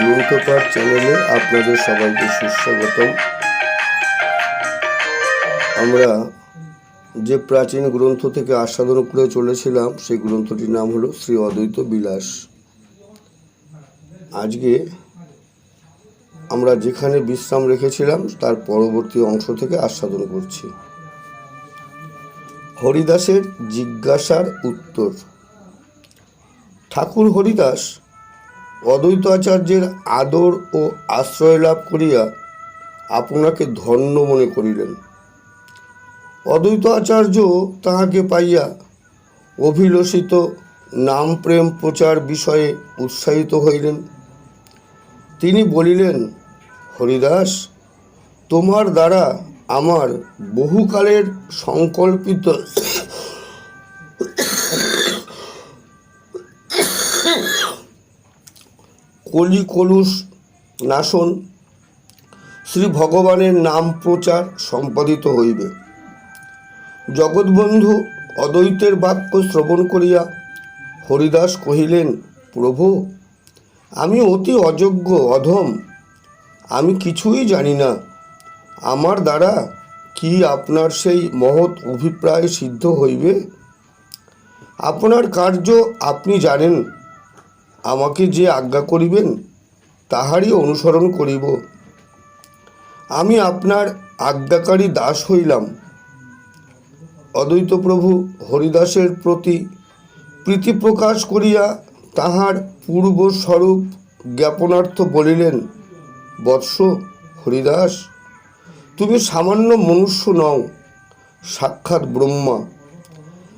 গ্রন্থকার চ্যানেলে আপনাদের সবাইকে সুস্বাগতম। আমরা যে প্রাচীন গ্রন্থ থেকে আস্বাদন করে চলেছিলাম, সেই গ্রন্থটির নাম হলো শ্রী অদ্বৈত বিলাস। আজকে আমরা যেখানে বিশ্রাম রেখেছিলাম, তার পরবর্তী অংশ থেকে আস্বাদন করছি। হরিদাসের জিজ্ঞাসার উত্তর। ঠাকুর হরিদাস অদ্বৈত আচার্যের আদর ও আশ্রয় লাভ করিয়া আপনাকে ধন্য মনে করিলেন। অদ্বৈত আচার্য তাহাকে পাইয়া অভিলষিত নাম প্রেম প্রচার বিষয়ে উৎসাহিত হইলেন। তিনি বলিলেন, হরিদাস, তোমার দ্বারা আমার বহুকালের সংকল্পিত কলি কলুষ নাশন, শ্রী ভগবানের নাম প্রচার সম্পাদিত হইবে। জগৎবন্ধু অদ্বৈতের বাক্য শ্রবণ করিয়া হরিদাস কহিলেন, প্রভু, আমি অতি অযোগ্য, অধম। আমি কিছুই জানি না। আমার দ্বারা কি আপনার সেই মহৎ অভিপ্রায় সিদ্ধ হইবে? আপনার কার্য আপনি জানেন। আমাকে যে আজ্ঞা করিবেন, তাহারই অনুসরণ করিব। আমি আপনার আজ্ঞাকারী দাস হইলাম। অদ্বৈত প্রভু হরিদাসের প্রতি প্রীতি প্রকাশ করিয়া তাহার পূর্বস্বরূপ জ্ঞাপনার্থ বলিলেন, বৎস হরিদাস, তুমি সামান্য মনুষ্য নও, সাক্ষাৎ ব্রহ্মা।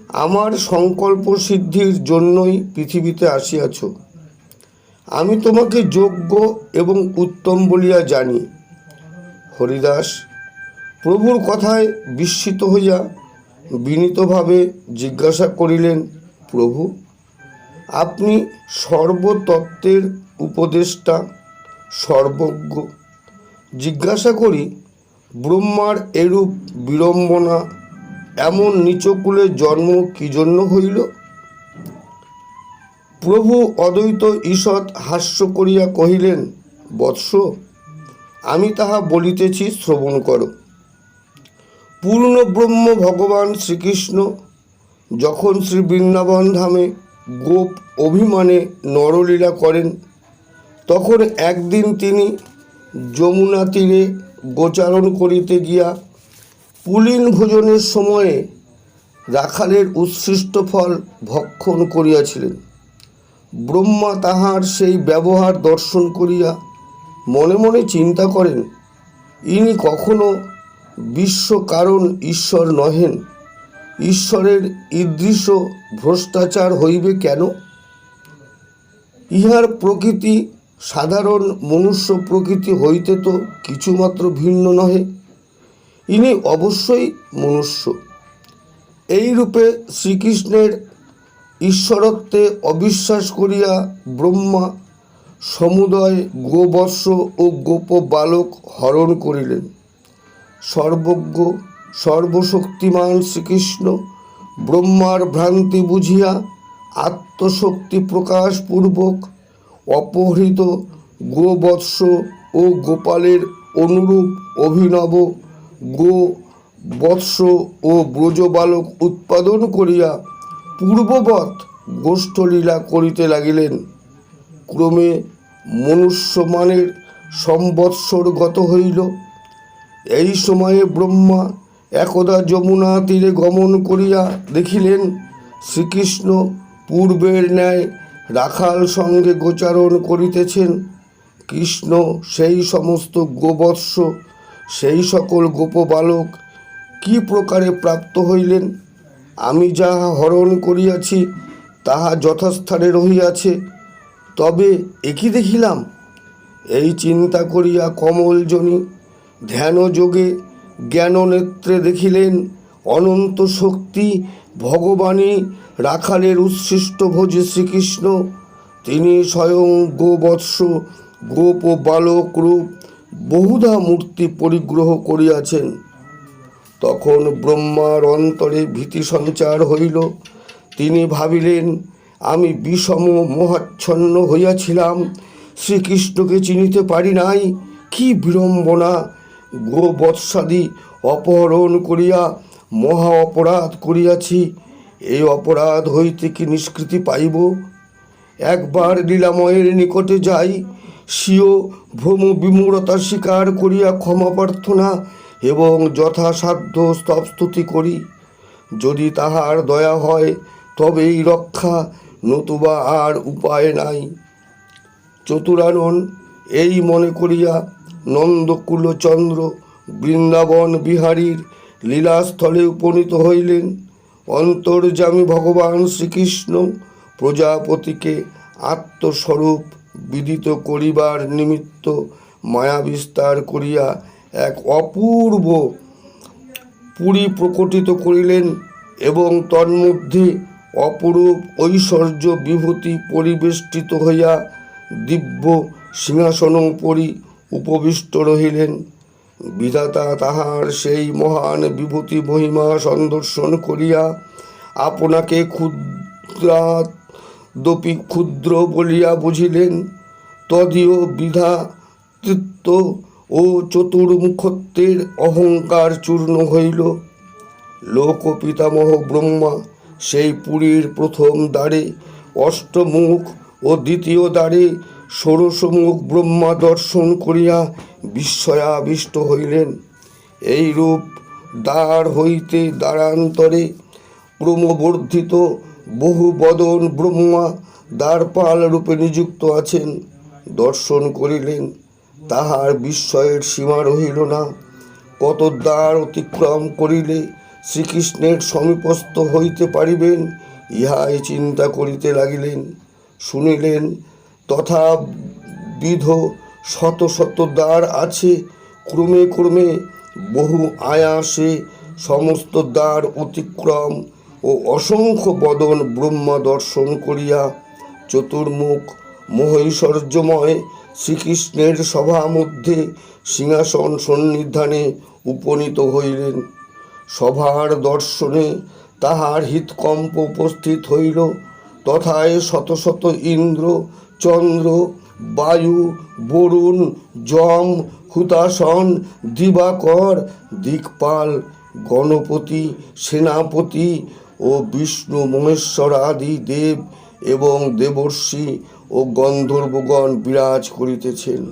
আমার সংকল্প সিদ্ধির জন্যই পৃথিবীতে আসিয়াছ। আমি তোমাকে যোগ্য এবং উত্তম বলিয়া জানি। হরিদাস, প্রভুর কথায় বিস্মিত হইয়া বিনীতভাবে জিজ্ঞাসা করিলেন, প্রভু, আপনি সর্বতত্ত্বের উপদেষ্টা, সর্বজ্ঞ। জিজ্ঞাসা করি, ব্রহ্মার এরূপ বিড়ম্বনা এমন নিচকুলে জন্ম কি জন্য হইল? প্রভু অদ্বৈত ঈষৎ হাস্য করিয়া কহিলেন, বৎস, আমি তাহা বলিতেছি শ্রবণ করো। পূর্ণ ব্রহ্ম ভগবান শ্রীকৃষ্ণ যখন শ্রী বৃন্দাবন ধামে গোপ অভিমানে নরলীলা করেন, তখন একদিন তিনি যমুনা তীরে গোচারণ করিতে গিয়া পুলিন ভোজনের সময়ে রাখালের উচ্ছিষ্ট ফল ভক্ষণ করিয়াছিলেন। ব্রহ্মা তাহার সেই ব্যবহার দর্শন করিয়া মনে মনে চিন্তা করেন, ইনি কখনো বিশ্ব কারণ ঈশ্বর নহেন, ঈশ্বরের ইদৃশ্য ভ্রষ্টাচার হইবে কেন? ইহার প্রকৃতি সাধারণ মনুষ্য প্রকৃতি হইতে তো কিছুমাত্র ভিন্ন নহে, ইনি অবশ্যই মনুষ্য। এই রূপে শ্রীকৃষ্ণের ঈশ্বরত্বে অবিশ্বাস করিয়া ব্রহ্মা সমুদয় গোবর্ষ ও গোপ বালক হরণ করিলেন। সর্বজ্ঞ, সর্বশক্তিমান শ্রীকৃষ্ণ ব্রহ্মার ভ্রান্তি বুঝিয়া আত্মশক্তি প্রকাশপূর্বক অপহৃত গোবৎস ও গোপালের অনুরূপ অভিনব গো বৎস ও ব্রজবালক উৎপাদন করিয়া পূর্ববৎ গোষ্ঠলীলা করিতে লাগিলেন। ক্রমে মনুষ্যমানের সম্বৎসরগত হইল। এই সময়ে ব্রহ্মা একদা যমুনা তীরে গমন করিয়া দেখিলেন, শ্রীকৃষ্ণ পূর্বের ন্যায় রাখাল সঙ্গে গোচারণ করিতেছেন। কৃষ্ণ সেই সমস্ত গোবৎস, সেই সকল গোপবালক কি প্রকারে প্রাপ্ত হইলেন? আমি যাহা হরণ করিয়াছি, তাহা যথাস্থানে রহিয়াছে। তবে একই দেখিলাম, এই চিন্তা করিয়া কমল কমলজনী ধ্যানযোগে জ্ঞাননেত্রে দেখিলেন অনন্ত শক্তি ভগবানই রাখালের উচ্ছিষ্ট ভোজে শ্রীকৃষ্ণ। তিনি স্বয়ং গোবৎস গোপ বালক রূপ বহুধা মূর্তি পরিগ্রহ করিয়াছেন। তখন ব্রহ্মার অন্তরে ভীতি সঞ্চার হইল। তিনি ভাবিলেন, আমি বিষম মোহাচ্ছন্ন হইয়াছিলাম, শ্রীকৃষ্ণকে চিনিতে পারি নাই, কি বিড়ম্বনা। গো বৎসাদি অপহরণ করিয়া মহা অপরাধ করিয়াছি এই অপরাধ হইতে কি নিষ্কৃতি পাইব? একবার লীলাময়ের নিকটে যাই, স্বীয় ভ্রম বিমূঢ়তা স্বীকার করিয়া ক্ষমা প্রার্থনা এবং যথাসাধ্য স্তবস্তুতি করি। যদি তাহার দয়া হয়, তবেই রক্ষা, নতুবা আর উপায় নাই। চতুরানন এই মনে করিয়া নন্দকুলচন্দ্র বৃন্দাবন বিহারীর লীলাস্থলে উপনীত হইলেন। অন্তর্যামী ভগবান শ্রীকৃষ্ণ প্রজাপতিকে আত্মস্বরূপ বিদিত করিবার নিমিত্ত মায়া বিস্তার করিয়া এক অপূর্ব পুরী প্রকটিত করিলেন এবং তন্মধ্যে অপরূপ ঐশ্বর্য বিভূতি পরিবেষ্টিত হইয়া দিব্য সিংহাসন উপরি উপবিষ্ট রহিলেন। বিধাতা তাহার সেই মহান বিভূতি মহিমা সন্দর্শন করিয়া আপনাকে ক্ষুদ্রাদপি ক্ষুদ্র বলিয়া বুঝিলেন। তদীয় বিধাতৃত্ব ও চতুর্মুখত্বের অহংকার চূর্ণ হইল। লোক পিতামহ ব্রহ্মা সেই পুরীর প্রথম দ্বারে, অষ্টমুখ ও দ্বিতীয় দ্বারে ষোড়শমুখ ব্রহ্মা দর্শন করিয়া বিস্ময়াবিষ্ট হইলেন। এই রূপ দ্বার হইতে দ্বারান্তরে ক্রমবর্ধিত বহু বদন ব্রহ্মা দ্বারপাল রূপে নিযুক্ত আছেন, দর্শন করিলেন। তাহার বিস্ময়ের সীমা রহিল না। কত দ্বার অতিক্রম করিলে শ্রীকৃষ্ণের সমীপস্থ হইতে পারিবেন, ইহাই চিন্তা করিতে লাগিলেন। শুনিলেন, তথা বিধ শত শত দ্বার আছে, ক্রমে ক্রমে বহু আয়াসে সমস্ত দ্বার অতিক্রম ও অসংখ্য বদন ব্রহ্মা দর্শন করিয়া চতুর্মুখ মহৈশ্বর্যময় শ্রীকৃষ্ণের সভা মধ্যে সিংহাসন সন্নিধানে উপনীত হইলেন। সভার দর্শনে তাহার হৃৎকম্প উপস্থিত হইল। তথায় শত শত ইন্দ্র, চন্দ্র, বায়ু, বরুণ, যম হুতাসন দিবাকর, দিকপাল, গণপতি, সেনাপতি ও বিষ্ণু মহেশ্বর আদি দেব এবং দেবর্ষি ও গন্ধর্বগণ বিরাজ করিতেছেন।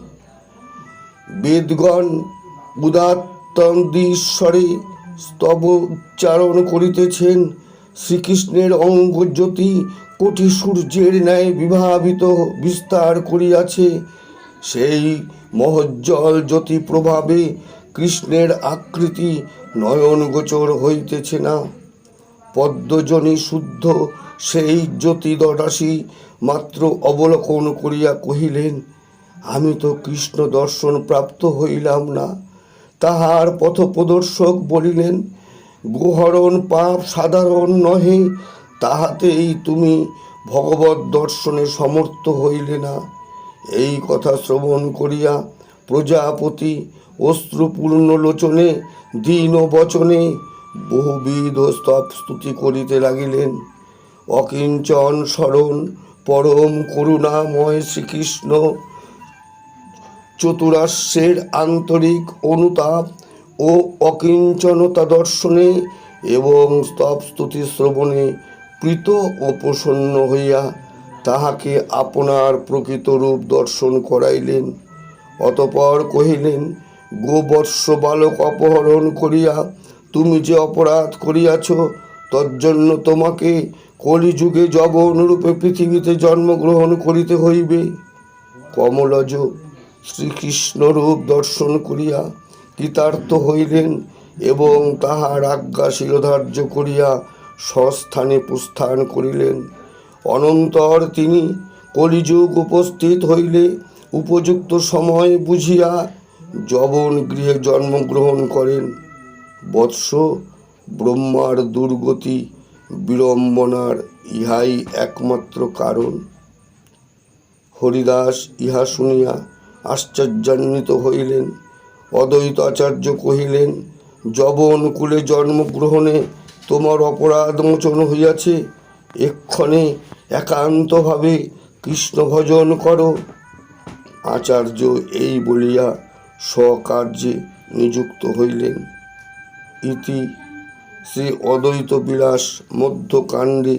বেদগণ উদাত্তন্দীশ্বরে স্তব উচ্চারণ করিতেছেন। শ্রীকৃষ্ণের অঙ্গজ্যোতি কোটি সূর্যের ন্যায় বিভাবিত বিস্তার করিয়াছে। সেই মহজ্জল জ্যোতি প্রভাবে কৃষ্ণের আকৃতি নয়ন গোচর হইতেছে না। পদ্মজনী শুদ্ধ সেই জ্যোতি দরাসি মাত্র অবলোকন করিয়া কহিলেন, আমি তো কৃষ্ণ দর্শন প্রাপ্ত হইলাম না। তাহার পথপ্রদর্শক বলিলেন, গোহরণ পাপ সাধারণ নহে, তাহাতেই তুমি ভগবত দর্শনে সমর্থ হইলে না। এই কথা শ্রবণ করিয়া প্রজাপতি অশ্রুপূর্ণ লোচনে দীন বচনে বহুবিধ স্তব স্তুতি করিতে লাগিলেন। অকিঞ্চন স্মরণ পরম করুণাময় শ্রীকৃষ্ণ। চতুরাস্যের আন্তরিক অনুতাপ ও অকিঞ্চনতা দর্শনে এবং স্তব স্তুতি শ্রবণে প্রীত ও প্রসন্ন হইয়া তাহাকে আপনার প্রকৃত রূপ দর্শন করাইলেন। অতপর কহিলেন, গোবৎস বালক অপহরণ করিয়া তুমি যে অপরাধ করিয়াছ, তজ্জন্য তোমাকে কলিযুগে জগনরূপে পৃথিবীতে জন্মগ্রহণ করিতে হইবে। কমলজ শ্রীকৃষ্ণ রূপ দর্শন করিয়া কৃতার্থ হইলেন এবং তাহার আজ্ঞা শিরোধার্য করিয়া স্বস্থানে প্রস্থান করিলেন। অনন্তর তিনি কলিযুগ উপস্থিত হইলে উপযুক্ত সময় বুঝিয়া যবন গৃহে জন্মগ্রহণ করেন। বৎস ব্রহ্মার দুর্গতি বিড়ম্বনার ইহাই একমাত্র কারণ। হরিদাস ইহা শুনিয়া আশ্চর্যান্বিত হইলেন। অদ্বৈত আচার্য কহিলেন, যবন কুলে জন্মগ্রহণে তোমার অপরাধ মোচন হইয়াছে। এক্ষণে একান্তভাবে কৃষ্ণ ভজন করো। আচার্য এই বলিয়া স্বকার্যে নিযুক্ত হইলেন। ইতি শ্রী অদ্বৈত বিলাস মধ্যকাণ্ডে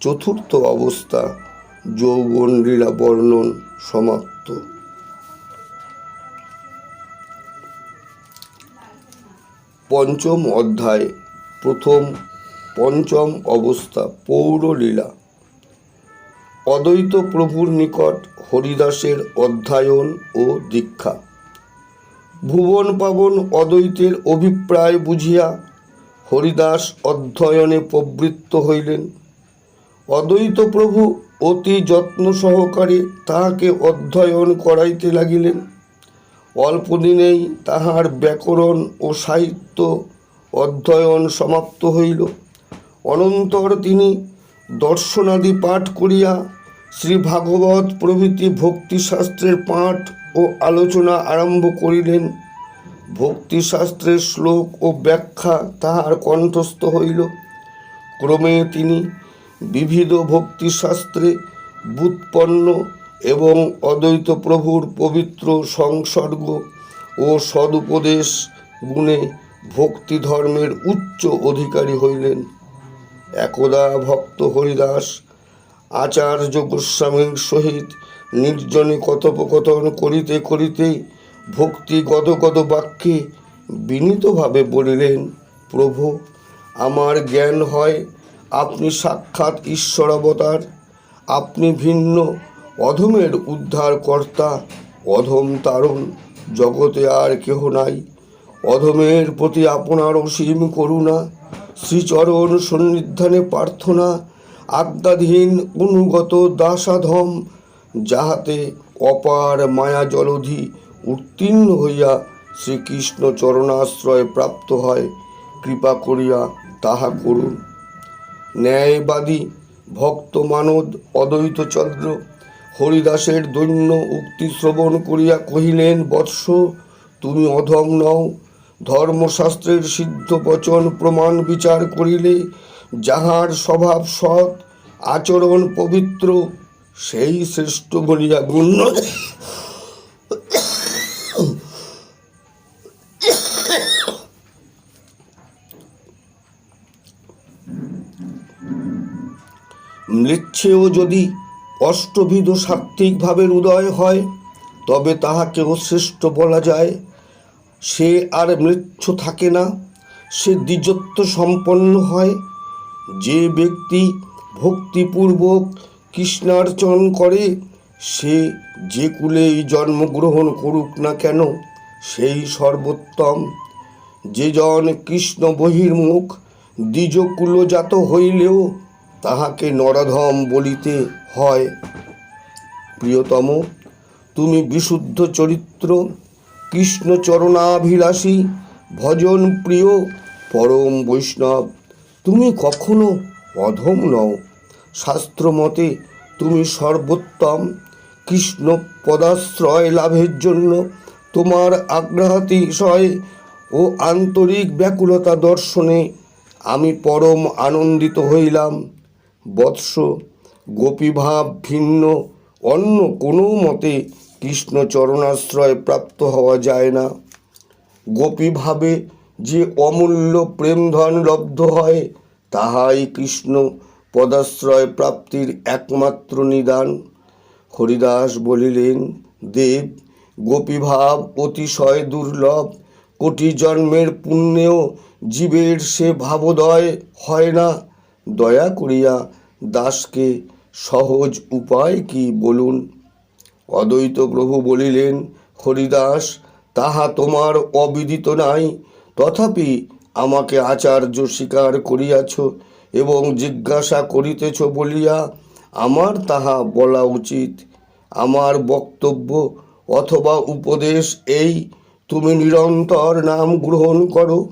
চতুর্থ অবস্থা যৌবন লীলা বর্ণন সমাপ্ত। পঞ্চম অধ্যায়, প্রথম পঞ্চম অবস্থা, পৌরলীলা। অদ্বৈত প্রভুর নিকট হরিদাসের অধ্যায়ন ও দীক্ষা। ভুবন পাবন অদ্বৈতের অভিপ্রায় বুঝিয়া হরিদাস অধ্যয়নে প্রবৃত্ত হইলেন। অদ্বৈত প্রভু অতি যত্ন সহকারে তাহাকে অধ্যয়ন করাইতে লাগিলেন। অল্প দিনেই তাহার ব্যাকরণ ও সাহিত্য অধ্যয়ন সমাপ্ত হইল। অনন্তর তিনি দর্শনাদি পাঠ করিয়া শ্রী ভাগবত প্রভৃতি ভক্তিশাস্ত্রের পাঠ ও আলোচনা আরম্ভ করিলেন। ভক্তিশাস্ত্রের শ্লোক ও ব্যাখ্যা তাহার কণ্ঠস্থ হইল। ক্রমে তিনি বিবিধ ভক্তিশাস্ত্রে বুৎপন্ন এবং অদ্বৈত প্রভুর পবিত্র সংসর্গ ও সদুপদেশ গুণে ভক্তি ধর্মের উচ্চ অধিকারী হইলেন। একদা ভক্ত হরিদাস, আচার্য গোস্বামীর সহিত নির্জনে কথোপকথন করিতে করিতেই ভক্তি গদগদ বাক্যে বিনীতভাবে বলিলেন, প্রভু, আমার জ্ঞান হয় আপনি সাক্ষাৎ ঈশ্বর অবতার। আপনি ভিন্ন অধমের উদ্ধারকর্তা অধম তারণ, জগতে আর কেহ নাই। অধমের প্রতি আপনার অসীম করুণা, শ্রীচরণ সন্নিধানে প্রার্থনা আজ্ঞাধীন অনুগত দাসাধম, যাহাতে অপার মায়া জলধি উত্তীর্ণ হইয়া শ্রীকৃষ্ণ চরণাশ্রয় প্রাপ্ত হয়, কৃপা করিয়া তাহা করুন। ন্যায়বাদী ভক্ত মানদ অদ্বৈতচন্দ্র হরিদাসের দৈন্য উক্তি শ্রবণ করিয়া কহিলেন, বৎস, তুমি অধম নও। ধর্মশাস্ত্রের সিদ্ধ বচন প্রমাণ বিচার করিলে যাহার স্বভাব সৎ, আচরণ পবিত্র, সেই শ্রেষ্ঠ বলিয়া গণ্য। মৃচ্ছেও যদি অষ্টবিধ সাত্ত্বিক ভাবের উদয় হয়, তবে তাহাকেও শ্রেষ্ঠ বলা যায়। সে আর মৃচ্ছ থাকে না, সে দ্বিজত্ব সম্পন্ন হয়। যে ব্যক্তি ভক্তিপূর্বক কৃষ্ণার্চন করে, সে যে কুলেই জন্মগ্রহণ করুক না কেন, সেই সর্বোত্তম। যে জন কৃষ্ণ বহির্মুখ, দ্বিজকুলজাত হইলেও তাহাকে নরাধম বলিতে হয়। প্রিয়তম, তুমি বিশুদ্ধ চরিত্র, কৃষ্ণ চরণাভিলাষী, ভজন প্রিয়, পরম বৈষ্ণব, তুমি কখনো অধম নও। শাস্ত্র মতে তুমি সর্বোত্তম, কৃষ্ণ পদাশ্রয় লাভের জন্য তোমার আগ্রহাতিশয় ও আন্তরিক ব্যাকুলতা দর্শনে আমি পরম আনন্দিত হইলাম। বৎস, গোপীভাব ভিন্ন, অন্য কোনো মতে কৃষ্ণ চরণাশ্রয় প্রাপ্ত হওয়া যায় না। গোপীভাবে যে অমূল্য প্রেমধন লব্ধ হয়, তাহাই কৃষ্ণ পদাশ্রয় প্রাপ্তির একমাত্র নিদান। হরিদাস বলিলেন, দেব, গোপীভাব অতিশয় দুর্লভ, কোটি জন্মের পুণ্যেও জীবের সে ভাবোদয় হয় না। দয়া করিয়া দাসকে সহজ উপায় কি বলুন? অদ্বৈত প্রভু বলিলেন, হরিদাস, তাহা তোমার অবিদিত নাই। তথাপি আমাকে আচার্য স্বীকার করিয়াছ এবং জিজ্ঞাসা করিতেছ বলিয়া আমার তাহা বলা উচিত। আমার বক্তব্য অথবা উপদেশ এই, তুমি নিরন্তর নাম গ্রহণ করো।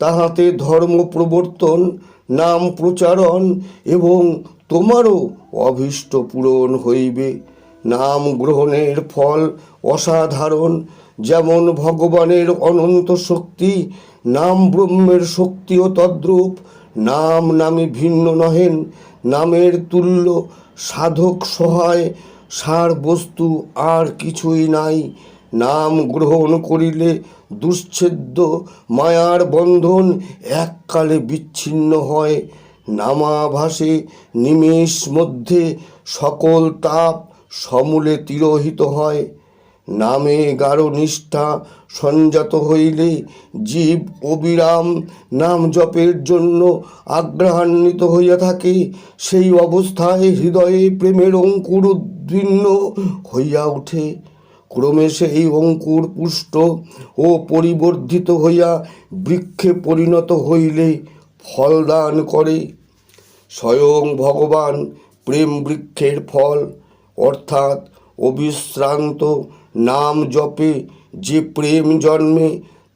তাহাতে ধর্ম প্রবর্তন নাম প্রচারণ এবং তোমারও অভীষ্ট পূরণ হইবে। নাম গ্রহণের ফল অসাধারণ, যেমন ভগবানের অনন্ত শক্তি, নাম ব্রহ্মের শক্তিও তদ্রূপ। নাম নামে ভিন্ন নহেন, নামের তুল্য সাধক সহায়, সার বস্তু আর কিছুই নাই। নাম গ্রহণ করিলে দুশ্ছেদ্য মায়ার বন্ধন এককালে বিচ্ছিন্ন হয়। নামাভাসে নিমেষ মধ্যে সকল তাপ সমূলে তিরোহিত হয়। নামে গাঢ় নিষ্ঠা সঞ্জাত হইলে জীব অবিরাম নাম জপের জন্য আগ্রহান্বিত হইয়া থাকে। সেই অবস্থায় হৃদয়ে প্রেমের অঙ্কুর উদ্ভিন্ন হইয়া ওঠে ক্রমে সেই অঙ্কুর পুষ্ট ও পরিবর্ধিত হইয়া বৃক্ষে পরিণত হইলে ফলদান করে। স্বয়ং ভগবান প্রেম বৃক্ষের ফল, অর্থাৎ অবিশ্রান্ত নাম জপে যে প্রেম জন্মে,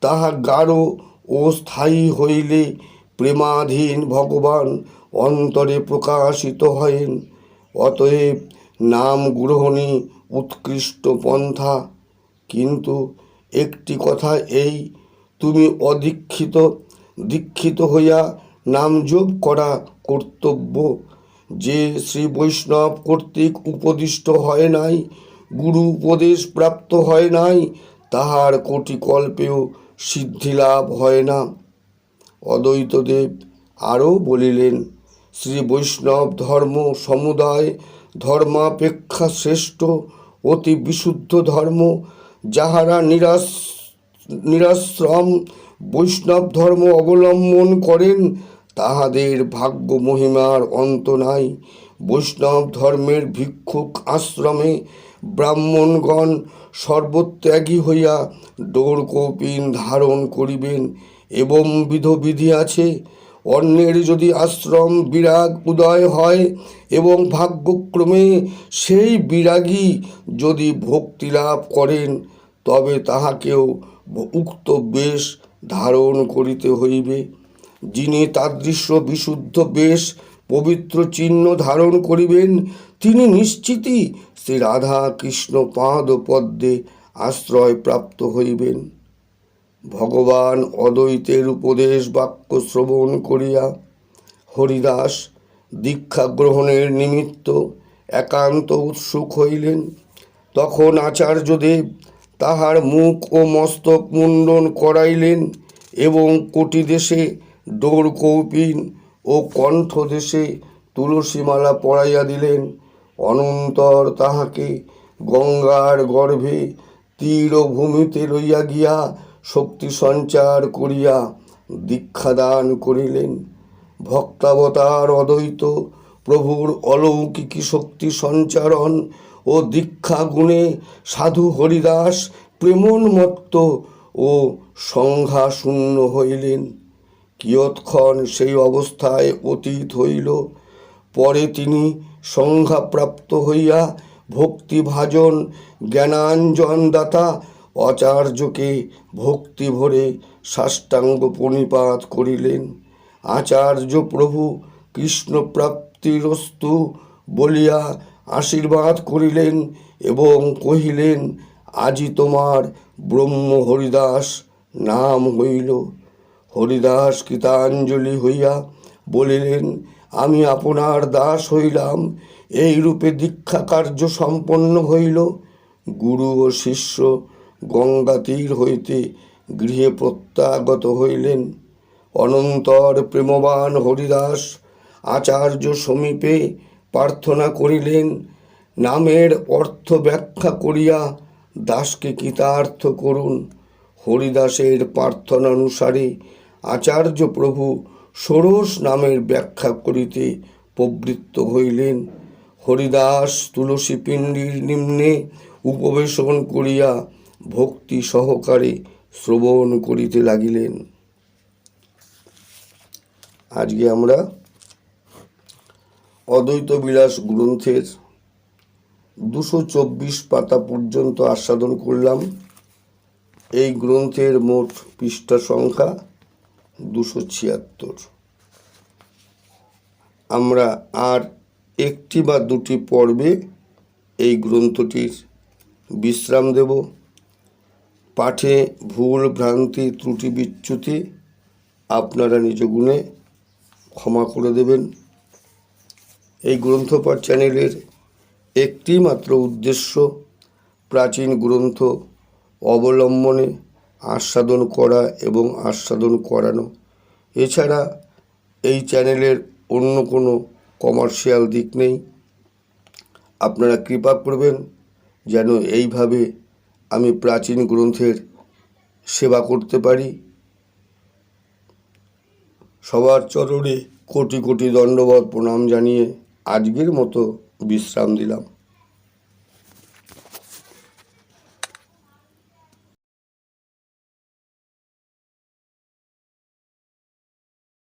তাহা গাঢ় ও স্থায়ী হইলে প্রেমাধীন ভগবান অন্তরে প্রকাশিত হয়েন। অতএব নাম গ্রহণই উৎকৃষ্ট পন্থা। কিন্তু একটি কথা এই, তুমি অদীক্ষিত, দীক্ষিত হইয়া নামযোগ করা কর্তব্য। যে শ্রী বৈষ্ণব কর্তৃক উপদিষ্ট হয় নাই, গুরু উপদেশ প্রাপ্ত হয় নাই, তাহার কোটি কল্পেও সিদ্ধিলাভ হয় না। অদ্বৈতদেব আরও বলিলেন, শ্রী বৈষ্ণব ধর্ম সমুদায় ধর্মাপেক্ষা শ্রেষ্ঠ অতি বিশুদ্ধ ধর্ম, যাহারা নিরাশ, নিরাশ্রম, বৈষ্ণব ধর্ম অবলম্বন করেন, তাহাদের ভাগ্য মহিমার অন্ত নাই। বৈষ্ণব ধর্মের ভিক্ষুক আশ্রমে ব্রাহ্মণগণ সর্বত্যাগী হইয়া ডোরকৌপিন ধারণ করিবেন, এবং বিধ বিধি আছে। অন্যের যদি আশ্রম বিরাগ উদয় হয় এবং ভাগ্যক্রমে সেই বিরাগী যদি ভক্তি লাভ করেন, তবে তাহাকেও উক্ত বেশ ধারণ করিতে হইবে। যিনি তাদৃশ্য বিশুদ্ধ বেশ পবিত্র চিহ্ন ধারণ করিবেন, তিনি নিশ্চিতই শ্রী রাধা কৃষ্ণ পাদ পদ্মে আশ্রয় প্রাপ্ত হইবেন। ভগবান অদ্বৈতের উপদেশ বাক্য শ্রবণ করিয়া হরিদাস দীক্ষা গ্রহণের নিমিত্ত একান্ত উৎসুক হইলেন। তখন আচার্যদেব তাহার মুখ ও মস্তক মুন্ডন করাইলেন এবং কোটি দেশে ডোর কৌপিন ও কণ্ঠ দেশে তুলসীমালা পরাইয়া দিলেন। অনন্তর তাহাকে গঙ্গার গর্ভে তীর ভূমিতে লইয়া গিয়া শক্তি সঞ্চার করিয়া দীক্ষাদান করিলেন। ভক্তাবতার অদ্বৈত প্রভুর অলৌকিকী শক্তি সঞ্চারণ ও দীক্ষা গুণে সাধু হরিদাস প্রেমোন্মত্ত ও সংজ্ঞা শূন্য হইলেন। কিয়ৎক্ষণ সেই অবস্থায় অতীত হইল। পরে তিনি সংঘাপ্রাপ্ত হইয়া ভক্তিভাজন জ্ঞানাঞ্জন দাতা আচার্যকে ভক্তি ভরে সাষ্টাঙ্গ প্রণিপাত করিলেন। আচার্য প্রভু কৃষ্ণপ্রাপ্তিরস্তু বলিয়া আশীর্বাদ করিলেন এবং কহিলেন, আজি তোমার ব্রহ্ম হরিদাস নাম হইল। হরিদাস কৃতাঞ্জলি হইয়া বলিলেন, আমি আপনার দাস হইলাম এই রূপে দীক্ষা কার্য সম্পন্ন হইল। গুরু ও শিষ্য গঙ্গা তীর হইতে গৃহে প্রত্যাগত হইলেন। অনন্তর প্রেমবান হরিদাস আচার্য সমীপে প্রার্থনা করিলেন, নামের অর্থ ব্যাখ্যা করিয়া দাসকে কৃতার্থ করুন। হরিদাসের প্রার্থনানুসারে আচার্য প্রভু ষোড়শ নামের ব্যাখ্যা করিতে প্রবৃত্ত হইলেন। হরিদাস তুলসী পিণ্ডির নিম্নে উপবেশন করিয়া ভক্তি সহকারে শ্রবণ করিতে লাগিলেন। আজকে আমরা অদ্বৈত বিলাস গ্রন্থের দুশো চব্বিশ পাতা পর্যন্ত আস্বাদন করলাম। এই গ্রন্থের মোট পৃষ্ঠা সংখ্যা দুশো ছিয়াত্তর। আমরা আর একটি বা দুটি পর্বে এই গ্রন্থটির বিশ্রাম দেব। পাঠে ভুল ভ্রান্তি ত্রুটি বিচ্যুতি আপনারা নিজ গুণে ক্ষমা করে দেবেন। এই গ্রন্থপাঠ চ্যানেলের একটি মাত্র উদ্দেশ্য প্রাচীন গ্রন্থ অবলম্বনে আস্বাদন করা এবং আস্বাদন করানো। এছাড়া এই চ্যানেলের অন্য কোনো কমার্শিয়াল দিক নেই। আপনারা কৃপা করবেন যেন এইভাবে আমি প্রাচীন গ্রন্থের সেবা করতে পারি। সবার চরণে কোটি কোটি দণ্ডবধ প্রণাম জানিয়ে আজকের মতো বিশ্রাম দিলাম।